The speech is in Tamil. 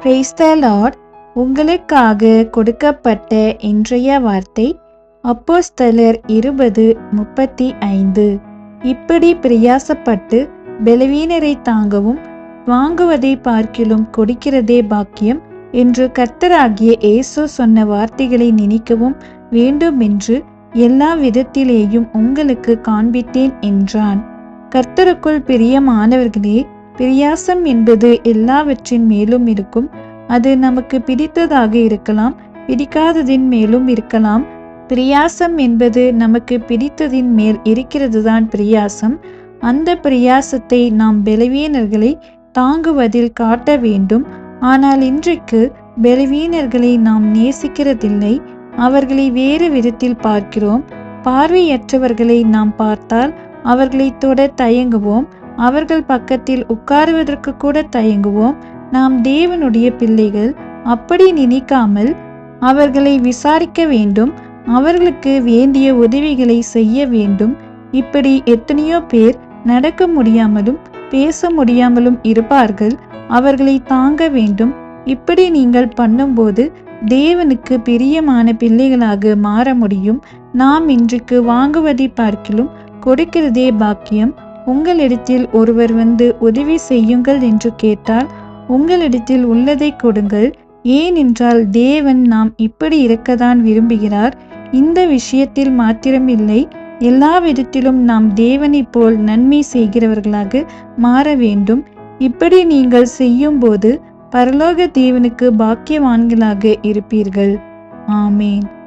Praise உங்களுக்காக கொடுக்கப்பட்ட இன்றைய வார்த்தை அப்போஸ்தலர் இருபது முப்பத்தி ஐந்து. இப்படி பிரியாசப்பட்டு பலவீனரை தாங்கவும் வாங்குவதை பார்க்கிலும் கொடுக்கிறதே பாக்கியம் என்று கர்த்தராகிய இயேசு சொன்ன வார்த்தைகளை நினைக்கவும் வேண்டும் என்று எல்லா விதத்திலேயும் உங்களுக்கு காண்பித்தேன் என்றான். கர்த்தருக்குள் பிரியமானவர்களே பிரியாசம் என்பது எல்லாவற்றின் மேலும் இருக்கும். அது நமக்கு பிடித்ததாக இருக்கலாம் பிடிக்காததின் மேலும் இருக்கலாம். பிரியாசம் என்பது நமக்கு பிடித்ததின் மேல் இருக்கிறது தான் பிரியாசம். அந்த பிரியாசத்தை நாம் பலவீனர்களை தாங்குவதில் காட்ட வேண்டும். ஆனால் இன்றைக்கு பலவீனர்களை நாம் நேசிக்கிறதில்லை. அவர்களை வேறு விதத்தில் பார்க்கிறோம். பார்வையற்றவர்களை நாம் பார்த்தால் அவர்களை தொட தயங்குவோம். அவர்கள் பக்கத்தில் உட்காருவதற்கு கூட தயங்குவோம். நாம் தேவனுடைய பிள்ளைகள் அப்படி நினைக்காமல் அவர்களை விசாரிக்க வேண்டும். அவர்களுக்கு வேண்டிய உதவிகளை செய்ய வேண்டும். இப்படி எத்தனையோ பேர் நடக்க முடியாமலும் பேச முடியாமலும் இருப்பார்கள். அவர்களை தாங்க வேண்டும். இப்படி நீங்கள் பண்ணும்போது தேவனுக்கு பிரியமான பிள்ளைகளாக மாற முடியும். நாம் இன்றைக்கு வாங்குவதை பார்க்கிலும் கொடுக்கிறதே பாக்கியம். உங்களிடத்தில் ஒருவர் வந்து உதவி செய்யுங்கள் என்று கேட்டால் உங்களிடத்தில் உள்ளதை கொடுங்கள். ஏனென்றால் தேவன் நாம் இப்படி இருக்கத்தான் விரும்புகிறார். இந்த விஷயத்தில் மாத்திரமில்லை. எல்லா விதத்திலும் நாம் தேவனைப் போல் நன்மை செய்கிறவர்களாக மாற வேண்டும். இப்படி நீங்கள் செய்யும்போது பரலோக தேவனுக்கு பாக்கியவான்களாக இருப்பீர்கள். ஆமேன்.